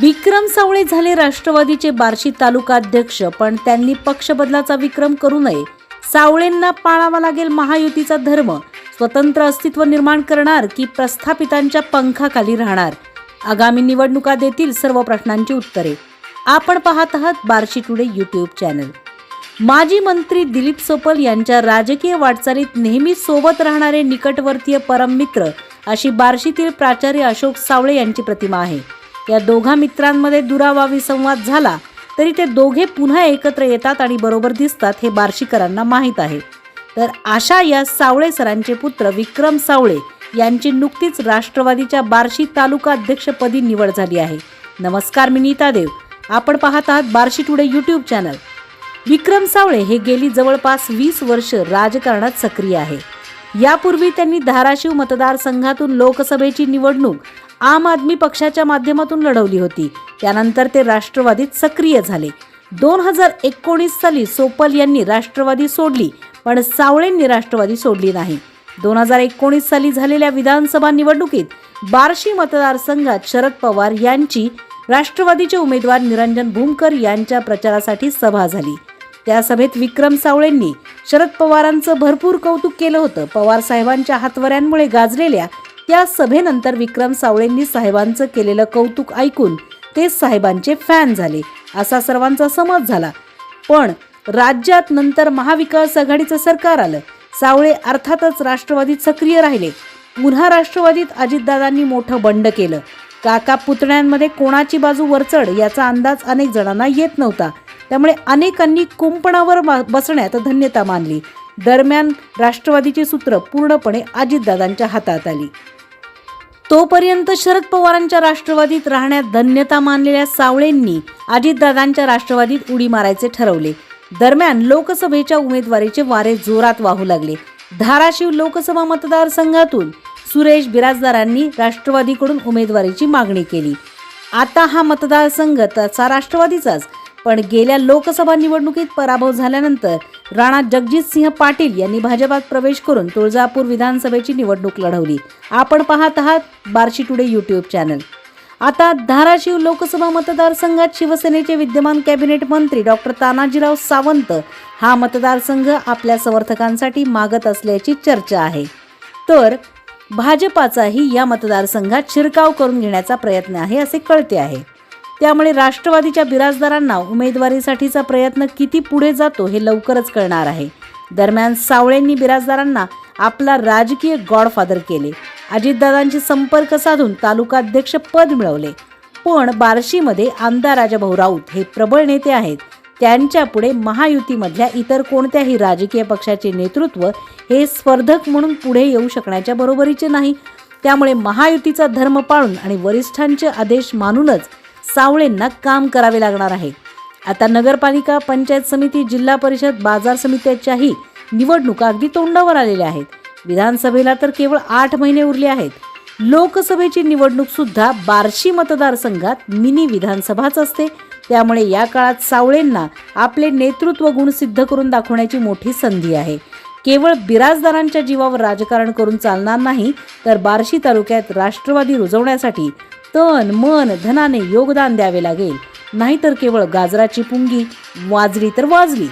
विक्रम सावळे झाले राष्ट्रवादीचे बार्शी तालुका अध्यक्ष पण त्यांनी पक्ष बदलाचा विक्रम करू नये. सावळेंना पाळावा लागेल महायुतीचा धर्म. स्वतंत्र अस्तित्व निर्माण करणार की प्रस्थापितांच्या पंखाखाली राहणार? आगामी निवडणुका देतील सर्व प्रश्नांची उत्तरे. आपण पाहत आहात बार्शी टुडे यूट्यूब चॅनल. माजी मंत्री दिलीप सोपल यांच्या राजकीय वाटचालीत नेहमी सोबत राहणारे निकटवर्तीय परममित्र अशी बार्शीतील प्राचार्य अशोक सावळे यांची प्रतिमा आहे. या दोघा मित्रांमध्ये दुरावावी संवाद झाला तरी ते दोघे पुन्हा एकत्र येतात आणि बरोबर दिसतात हे बार्शीकरांना माहीत आहे. तर आशा या सावळे सरांचे पुत्र विक्रम सावळे यांची नुकतीच राष्ट्रवादीच्या बार्शी तालुका अध्यक्षपदी निवड झाली आहे. नमस्कार मी नीता देव. आपण पाहत आहात Barshi today YouTube channel. Vikram Sawale हे गेली जवळपास वीस वर्ष राजकारणात सक्रिय आहे. यापूर्वी त्यांनी धाराशिव मतदारसंघातून लोकसभेची निवडणूक आम आदमी पक्षाच्या माध्यमातून लढवली होती. त्यानंतर ते राष्ट्रवादीत सक्रिय झाले. दोन हजार एकोणीस साली सोपल यांनी राष्ट्रवादी सोडली पण सावळेंनी राष्ट्रवादी सोडली नाही. दोन हजार एकोणीस साली झालेल्या विधानसभा निवडणुकीत बार्शी मतदारसंघात शरद पवार यांची राष्ट्रवादीचे उमेदवार निरंजन भूमकर यांच्या प्रचारासाठी सभा झाली. त्या सभेत विक्रम सावळेंनी शरद पवारांचं भरपूर कौतुक केलं होतं. पवार साहेबांच्या हातवऱ्यांमुळे गाजलेल्या त्या सभेनंतर विक्रम सावळेंनी साहेबांचं केलेलं कौतुक ऐकून ते साहेबांचे फॅन झाले. असा सर्वांचा समज झाला. पण राज्यात नंतर महाविकास आघाडीचं सरकार आलं. सावळे अर्थातच राष्ट्रवादीत सक्रिय राहिले. पुन्हा राष्ट्रवादीत अजितदादांनी मोठं बंड केलं. काका पुतण्यांमध्ये कोणाची बाजू वरचढ याचा अंदाज अनेक जणांना येत नव्हता. त्यामुळे अनेकांनी कुंपणावर बसण्यात धन्यता मानली. दरम्यान राष्ट्रवादीची सूत्र पूर्णपणे अजितदादांच्या हातात आली. तोपर्यंत शरद पवारांच्या राष्ट्रवादीत राहण्यात धन्यता मानलेल्या सावळेंनी अजितदादांच्या राष्ट्रवादीत उडी मारायचे ठरवले. दरम्यान लोकसभेच्या उमेदवारीचे वारे जोरात वाहू लागले. धाराशिव लोकसभा मतदारसंघातून सुरेश बिराजदारांनी राष्ट्रवादीकडून उमेदवारीची मागणी केली. आता हा मतदारसंघ तसा राष्ट्रवादीचाच पण गेल्या लोकसभा निवडणुकीत पराभव झाल्यानंतर राणा जगजितसिंह पाटील यांनी भाजपात प्रवेश करून तुळजापूर विधानसभेची निवडणूक लढवली. आपण पाहत आहात बार्शी टुडे यूट्यूब चॅनल. आता धाराशिव लोकसभा मतदारसंघात शिवसेनेचे विद्यमान कॅबिनेट मंत्री डॉक्टर तानाजीराव सावंत हा मतदारसंघ आपल्या समर्थकांसाठी मागत असल्याची चर्चा आहे. तर भाजपाचाही या मतदारसंघात शिरकाव करून घेण्याचा प्रयत्न आहे असे कळते आहे. त्यामुळे राष्ट्रवादीच्या बिराजदारांना उमेदवारीसाठीचा प्रयत्न किती पुढे जातो हे लवकरच कळणार आहे. दरम्यान सावळेंनी बिराजदारांना आपला राजकीय गॉडफादर केले. अजितदादांशी संपर्क साधून तालुकाध्यक्ष पद मिळवले. पण बार्शीमध्ये आमदार राजाभाऊ राऊत हे प्रबळ नेते आहेत. त्यांच्यापुढे महायुतीमधल्या इतर कोणत्याही राजकीय पक्षाचे नेतृत्व हे स्पर्धक म्हणून पुढे येऊ शकण्याच्या बरोबरीचे नाही. त्यामुळे महायुतीचा धर्म पाळून आणि वरिष्ठांचे आदेश मानूनच सावळेंना काम करावे लागणार आहे. आता नगरपालिका पंचायत समिती जिल्हा परिषद बाजार समित्याच्याही निवडणुका अगदी तोंडावर आलेल्या आहेत. विधानसभेला तर केवळ आठ महिने उरले आहेत. लोकसभेची निवडणूक सुद्धा बार्शी मतदारसंघात मिनी विधानसभाच असते. त्यामुळे या काळात सावळेंना आपले नेतृत्व गुण सिद्ध करून दाखवण्याची मोठी संधी आहे. केवळ बिराजदारांच्या जीवावर राजकारण करून चालणार नाही तर बार्शी तालुक्यात राष्ट्रवादी रुजवण्यासाठी तन मन धनाने योगदान द्यावे लागेल. नाहीतर केवळ गाजराची पुंगी वाजली तर वाजली.